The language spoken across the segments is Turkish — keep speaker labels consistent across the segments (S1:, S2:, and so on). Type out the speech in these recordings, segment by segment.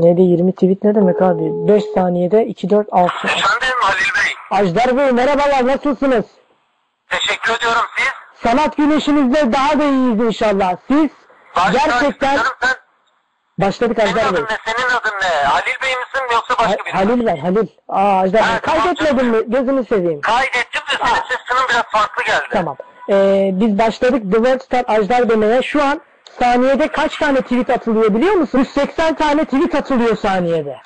S1: Saniyede 20 tweet ne demek abi? 5 saniyede 2, 4, 6.
S2: Efendim Halil Bey.
S1: Ajdar Bey merhabalar nasılsınız?
S2: Teşekkür ediyorum siz.
S1: Sanat güneşinizde daha da iyiyiz inşallah. Siz
S2: Başka
S1: gerçekten
S2: sen,
S1: başladık
S2: senin
S1: Ajdar Bey.
S2: adın ne? Senin adın ne? Halil Bey misin yoksa başka
S1: Ha-
S2: biri?
S1: Halil ben Halil. Aa Ajdar Bey.
S2: Tamam
S1: Kaydetmedin mi? Gözünü seveyim.
S2: Kaydettim de senin sesinin biraz farklı geldi.
S1: Tamam. Ee, biz başladık The World Star Ajdar demeye. Şu an saniyede kaç tane tweet atılıyor biliyor musun? 180 tane tweet atılıyor saniyede.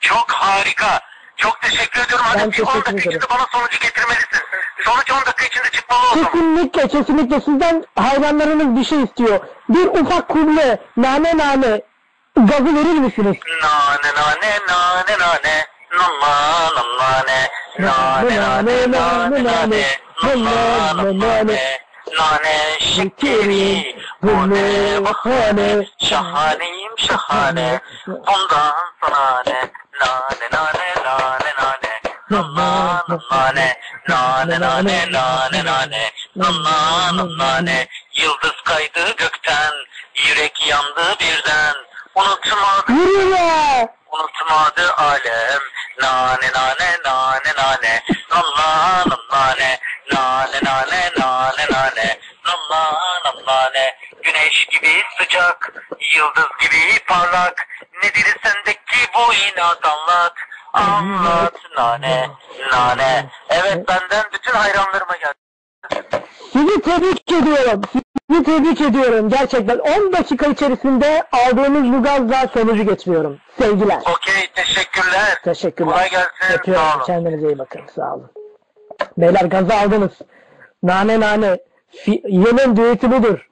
S2: Çok harika. Çok teşekkür ediyorum. Hadi
S1: Ben
S2: bir 10
S1: teşekkür
S2: dakika
S1: ederim.
S2: içinde bana sonucu getirmelisin. Sonuç 10 dakika içinde çıkmalı o zaman.
S1: Kesinlikle kesinlikle sizden hayranlarınız bir şey istiyor. Bir ufak kuble nane nane gazı verir misiniz?
S2: Nane nane nane nane Nana nane Nane nane nane nane Nana nane Nane şekeri Ne bahane Şahaneyim şahane. Bundan sana ne? Nane nane nane nane. Nana nane. Nane nane nane nane. Nana nane. Yıldız kaydı gökten Yürek yandı birden. Unutmadı! Unutmadı alem. Nane nane nane nane. Nalla nane. Nane nane nane nane. Nalla nane Güneş gibi sıcak Yıldız gibi parlak Nedir sendeki bu inat anlat Anlat nane Nane Evet benden bütün hayranlarıma geldi
S1: Sizi tebrik ediyorum. Sizi tebrik ediyorum gerçekten. 10 dakika içerisinde aldığımız bu gazla sonucu getiriyorum. Sevgiler.
S2: Okey teşekkürler
S1: Teşekkürler.
S2: Kolay gelsin sağ
S1: Öpüyorum.
S2: olun
S1: Kendinize iyi bakın. Sağ olun. Beyler gazı aldınız. Nane nane. Yılın düeti budur.